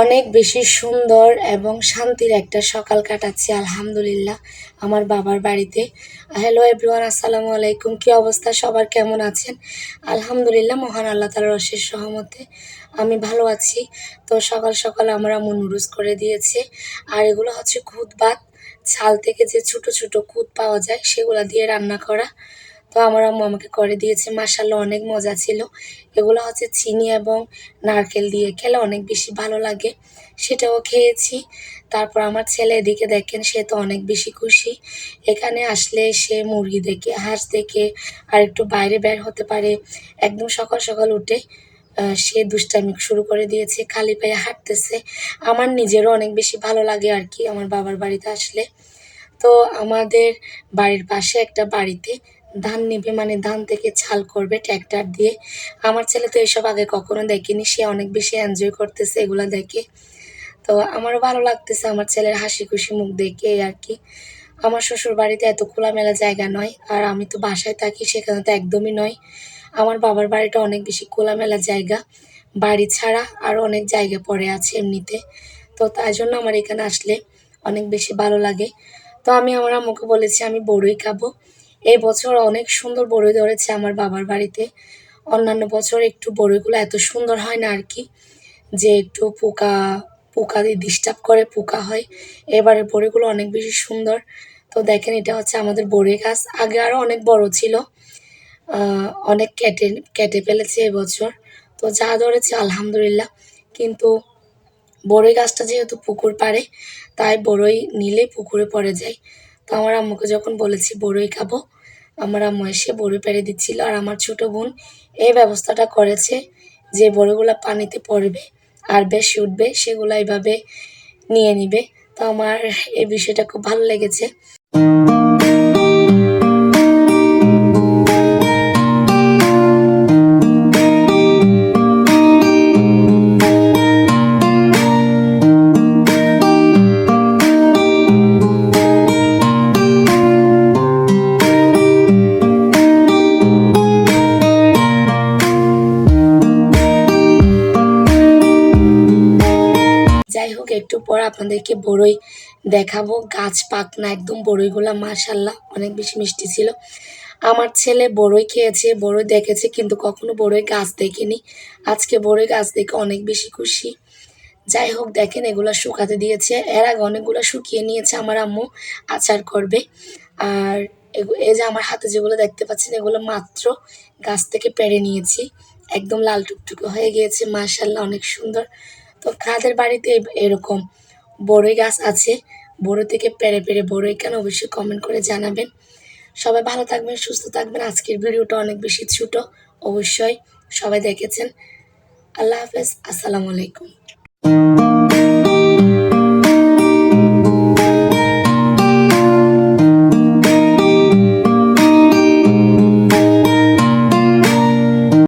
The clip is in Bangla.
অনেক বেশি সুন্দর এবং শান্তির একটা সকাল কাটাচ্ছি, আলহামদুলিল্লাহ, আমার বাবার বাড়িতে। হ্যালো এভরিওয়ান আসসালামু আলাইকুম। কী অবস্থা? সবার কেমন আছেন? আলহামদুলিল্লাহ, মহান আল্লাহ তালার অশেষ সহমতে আমি ভালো আছি। তো সকাল সকাল আমরা মনুরুজ করে দিয়েছে। আর এগুলো হচ্ছে খুদ ভাত ছাল থেকে যে ছোট ছোট খুদ পাওয়া যায়, সেগুলো দিয়ে রান্না করা। তো আমার আম্মু আমাকে করে দিয়েছে। মাসাল্লাহ অনেক মজা ছিল। এগুলো হচ্ছে চিনি এবং নারকেল দিয়ে খেলে অনেক বেশি ভালো লাগে। সেটাও খেয়েছি। তারপর আমার ছেলে এদিকে দেখেন, সে তো অনেক বেশি খুশি। এখানে আসলে সে মুরগি দেখে, হাঁস দেখে আর একটু বাইরে বের হতে পারে। একদম সকাল সকাল উঠে সে দুষ্টামি শুরু করে দিয়েছে, খালি পায়ে হাঁটতেছে। আমার নিজেরও অনেক বেশি ভালো লাগে আর কি, আমার বাবার বাড়িতে আসলে। তো আমাদের বাড়ির পাশে একটা বাড়িতে ধান নেবে মানে ধান থেকে ছাল করবে, ট্র্যাক্টর দিয়ে। আমার ছেলে তো এসব আগে কখনো দেখেনি, সে অনেক বেশি এনজয় করতেছে এগুলো দেখে। তো আমারও ভালো লাগতেছে আমার ছেলের হাসি খুশি মুখ দেখে আর কি। আমার শ্বশুর বাড়িতে এত খোলামেলা জায়গা নয়, আর আমি তো বাসায় থাকি, সেখানে তো একদমই নয়। আমার বাবার বাড়িটা অনেক বেশি খোলামেলা জায়গা, বাড়ি ছাড়া আরও অনেক জায়গা পড়ে আছে এমনিতে। তো তাই জন্য আমার এখানে আসলে অনেক বেশি ভালো লাগে। তো আমি আমার আম্মুকে বলেছি, আমি বড়ই খাব। এই বছর অনেক সুন্দর বড়ই ধরেছে আমার বাবার বাড়িতে। অন্যান্য বছর একটু বড়ইগুলো এত সুন্দর হয় না আর কি, যে একটু পোকা পোকা দিয়ে ডিস্টার্ব করে, পোকা হয়। এবারের বড়িগুলো অনেক বেশি সুন্দর। তো দেখেন এটা হচ্ছে আমাদের বড়ই গাছ। আগে আরও অনেক বড় ছিল। অনেক কেটে কেটে ফেলেছে এবছর তো যা ধরেছে আলহামদুলিল্লাহ। কিন্তু বড়ই গাছটা যেহেতু পুকুর পাড়ে, তাই বড়ই নিলে পুকুরে পড়ে যায়। তো আমার আম্মুকে যখন বলেছি, বড়ই খাব, আমার আম্মু এসে বড়ই পেরে দিচ্ছিল। আর আমার ছোট বোন এই ব্যবস্থাটা করেছে যে বড়গুলা পানিতে পড়বে আর বেশি উঠবে, সেগুলো এইভাবে নিয়ে নিবে। তো আমার এই বিষয়টা খুব ভালো লেগেছে। যাই হোক, একটু পর আপনাদেরকে বড়ই দেখাবো। গাছ পাক না একদম বড়ইগুলা মাশাল্লাহ অনেক বেশি মিষ্টি ছিল। আমার ছেলে বড়ই খেয়েছে, বড়ই দেখেছে, কিন্তু কখনো বড়ই গাছ দেখেনি। আজকে বড়ই গাছ দেখে অনেক বেশি খুশি। যাই হোক, দেখেন, এগুলো শুকাতে দিয়েছে। এর আগে অনেকগুলো শুকিয়ে নিয়েছে আমার আম্মু, আচার করবে। আর এই যে আমার হাতে যেগুলো দেখতে পাচ্ছেন, এগুলো মাত্র গাছ থেকে পেরে নিয়েছি। একদম লাল টুকটুকে হয়ে গিয়েছে মাশাল্লাহ অনেক সুন্দর। তো তাদের বাড়িতে এরকম বড়ই গাছ আছে। বড়ো থেকে পেরে পেরে বড়ই কেন অবশ্যই কমেন্ট করে জানাবেন। সবাই ভালো থাকবেন, সুস্থ থাকবেন। আজকের ভিডিওটা অনেক বেশি ছোট, অবশ্যই সবাই দেখেছেন। আল্লাহ হাফেজ, আসসালামু আলাইকুম।